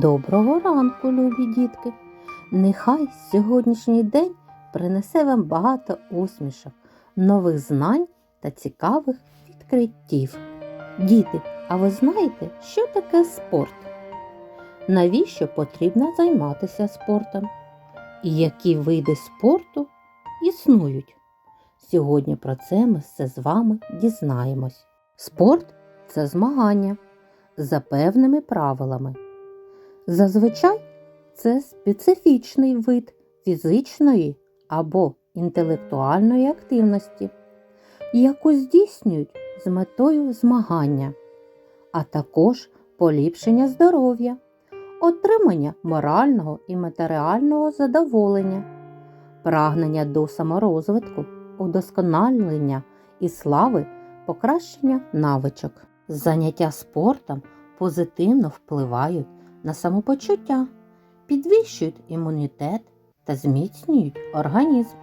Доброго ранку, любі дітки! Нехай сьогоднішній день принесе вам багато усмішок, нових знань та цікавих відкриттів. Діти, а ви знаєте, що таке спорт? Навіщо потрібно займатися спортом? І які види спорту існують? Сьогодні про це ми все з вами дізнаємось. Спорт це змагання за певними правилами. Зазвичай це специфічний вид фізичної або інтелектуальної активності, яку здійснюють з метою змагання, а також поліпшення здоров'я, отримання морального і матеріального задоволення, прагнення до саморозвитку, удосконалення і слави, покращення навичок. Заняття спортом позитивно впливають на самопочуття, підвищують імунітет та зміцнюють організм.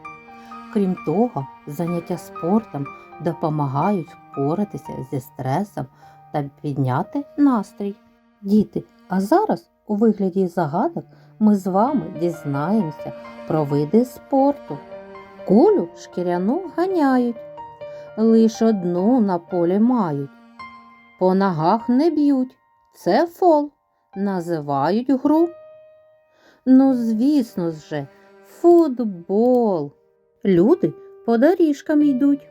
Крім того, заняття спортом допомагають впоратися зі стресом та підняти настрій. Діти, а зараз у вигляді загадок ми з вами дізнаємося про види спорту. Кулю шкіряну ганяють, лиш одну на полі мають. По ногах не б'ють, це фол називають гру. Ну, звісно ж, футбол. Люди по доріжкам йдуть,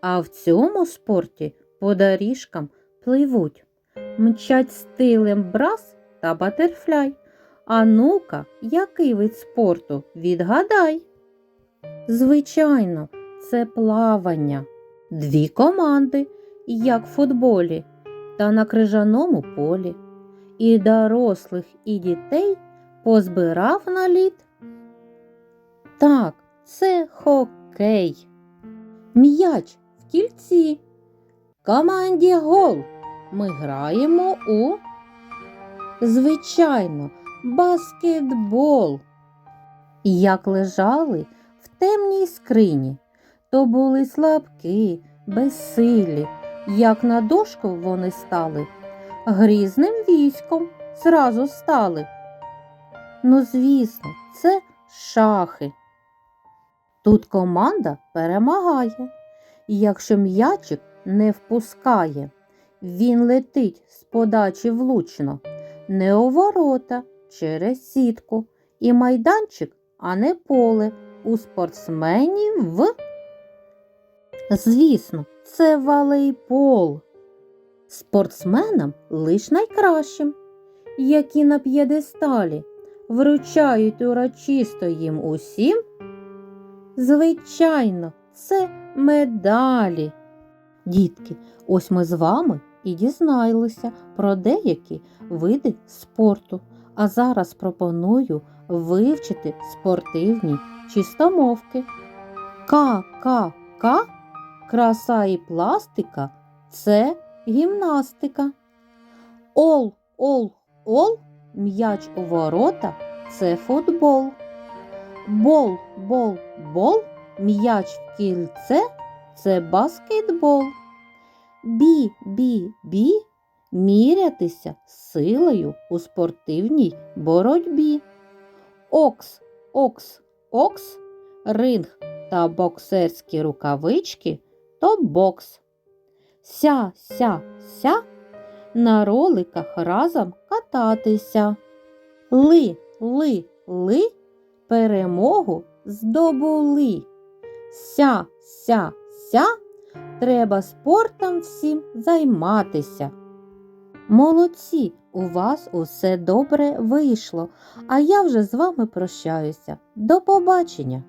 а в цьому спорті по доріжкам пливуть, мчать стилем брас та батерфляй. А ну-ка, який вид спорту відгадай? Звичайно, це плавання. Дві команди, як в футболі, та на крижаному полі і дорослих, і дітей позбирав на лід? Так, це хокей. М'яч в кільці. Команді гол. Ми граємо у. Звичайно, баскетбол. І Як лежали в темній скрині, то були слабкі, безсилі, як на дошку вони стали грізним військом зразу стали. Ну, звісно, це шахи. Тут команда перемагає, і якщо м'ячик не впускає, він летить з подачі влучно, не у ворота через сітку, і майданчик, а не поле у спортсменів в. Звісно, це волейбол спортсменам лиш найкращим, які на п'єдесталі вручають урочисто їм усім. Звичайно, це медалі. Дітки, ось ми з вами і дізналися про деякі види спорту. А зараз пропоную вивчити спортивні чистомовки. К-К-К, краса і пластика це гімнастика. Ол, ол, ол, м'яч у ворота це футбол. Бол, бол, бол, м'яч в кільце це баскетбол. Бі, бі, бі, мірятися силою у спортивній боротьбі. Окс, окс, окс, ринг та боксерські рукавички то бокс ся, ся, ся, на роликах разом кататися. Ли, ли, ли, перемогу здобули. Ся, ся, ся, треба спортом всім займатися. Молодці, у вас усе добре вийшло, а я вже з вами прощаюся. До побачення!